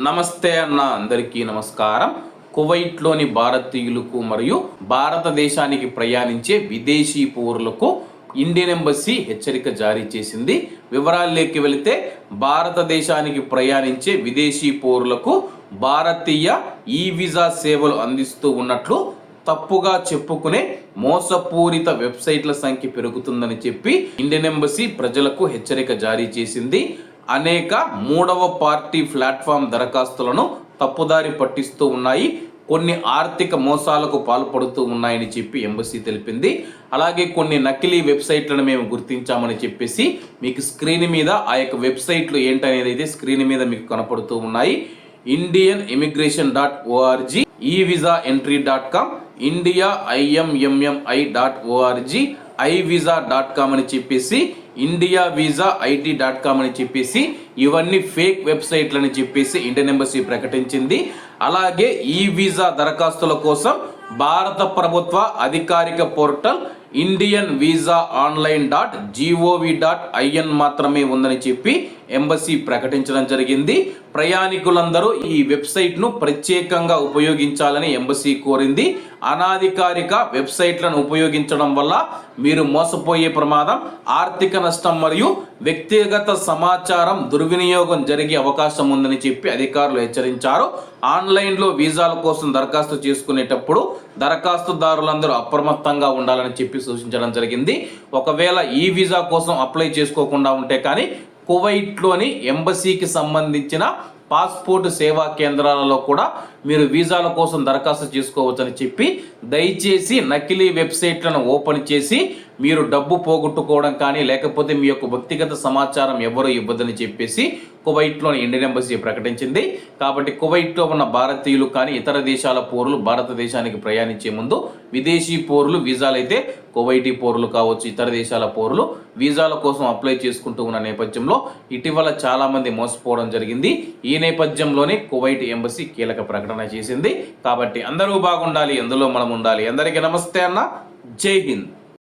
నమస్తే అన్న అందరికీ నమస్కారం. కువైట్లోని భారతీయులకు మరియు భారతదేశానికి ప్రయాణించే విదేశీ పౌరులకు ఇండియన్ ఎంబసీ హెచ్చరిక జారీ చేసింది. వివరాల్లోకి వెళితే భారతదేశానికి ప్రయాణించే విదేశీ పౌరులకు భారతీయ ఈ వీసా సేవలు అందిస్తూ ఉన్నట్లు తప్పుగా చెప్పుకునే మోసపూరిత వెబ్సైట్ల సంఖ్య పెరుగుతుందని చెప్పి ఇండియన్ ఎంబసీ ప్రజలకు హెచ్చరిక జారీ చేసింది. అనేక మూడవ పార్టీ ప్లాట్ఫామ్ దరఖాస్తులను తప్పుదారి పట్టిస్తూ ఉన్నాయి. కొన్ని ఆర్థిక మోసాలకు పాల్పడుతూ ఉన్నాయని చెప్పి ఎంబసీ తెలిపింది. అలాగే కొన్ని నకిలీ వెబ్సైట్లను మేము గుర్తించామని చెప్పేసి మీకు స్క్రీన్ మీద ఆ యొక్క వెబ్సైట్లు ఏంటనేది అయితే స్క్రీన్ మీద మీకు కనపడుతూ ఉన్నాయి. Indian immigration dot ORG e visa entry dot com India ఐఎంఎంఎంఐ dot ORG I visa dot com అని చెప్పేసి India visa IT dot com అని చెప్పేసి ఇవన్నీ ఫేక్ వెబ్సైట్లు అని చెప్పేసి ఇండియన్ ఎంబసీ ప్రకటించింది. అలాగే ఈ వీసా దరఖాస్తుల కోసం భారత ప్రభుత్వ అధికారిక portal Indian visa online dot GOV dot IN మాత్రమే ఉందని చెప్పి ఎంబసీ ప్రకటించడం జరిగింది. ప్రయాణికులందరూ ఈ వెబ్సైట్ను ప్రత్యేకంగా ఉపయోగించాలని ఎంబసీ కోరింది. అనాధికారిక వెబ్సైట్లను ఉపయోగించడం వల్ల మీరు మోసపోయే ప్రమాదం ఆర్థిక నష్టం మరియు వ్యక్తిగత సమాచారం దుర్వినియోగం జరిగే అవకాశం ఉందని చెప్పి అధికారులు హెచ్చరించారు. ఆన్లైన్లో వీసాల కోసం దరఖాస్తు చేసుకునేటప్పుడు దరఖాస్తుదారులందరూ అప్రమత్తంగా ఉండాలని చెప్పి సూచించడం జరిగింది. ఒకవేళ ఈ వీసా కోసం అప్లై చేసుకోకుండా ఉంటే కానీ కువైట్లోని ఎంబసీకి సంబంధించిన పాస్పోర్ట్ సేవా కేంద్రాలలో కూడా మీరు వీసాల కోసం దరఖాస్తు చేసుకోవచ్చని చెప్పి దయచేసి నకిలీ వెబ్సైట్లను ఓపెన్ చేసి మీరు డబ్బు పోగొట్టుకోవడం కానీ లేకపోతే మీ యొక్క వ్యక్తిగత సమాచారం ఎవరు ఇవ్వదని చెప్పేసి కువైట్లోని ఇండియన్ ఎంబసీ ప్రకటించింది. కాబట్టి కువైట్లో ఉన్న భారతీయులు కానీ ఇతర దేశాల పౌరులు భారతదేశానికి ప్రయాణించే ముందు విదేశీ పౌరులు వీసాలు అయితే కువైటీ పౌరులు కావచ్చు ఇతర దేశాల పౌరులు వీసాల కోసం అప్లై చేసుకుంటూ ఉన్న నేపథ్యంలో ఇటీవల చాలామంది మోసపోవడం జరిగింది. ఈ నేపథ్యంలోనే కువైట్ ఎంబసీ కీలక ప్రకటన ప్రకటన చేసింది. కాబట్టి అందరూ బాగుండాలి ఎందులో మనం ఉండాలి అందరికీ నమస్తే అన్న. జై హింద్.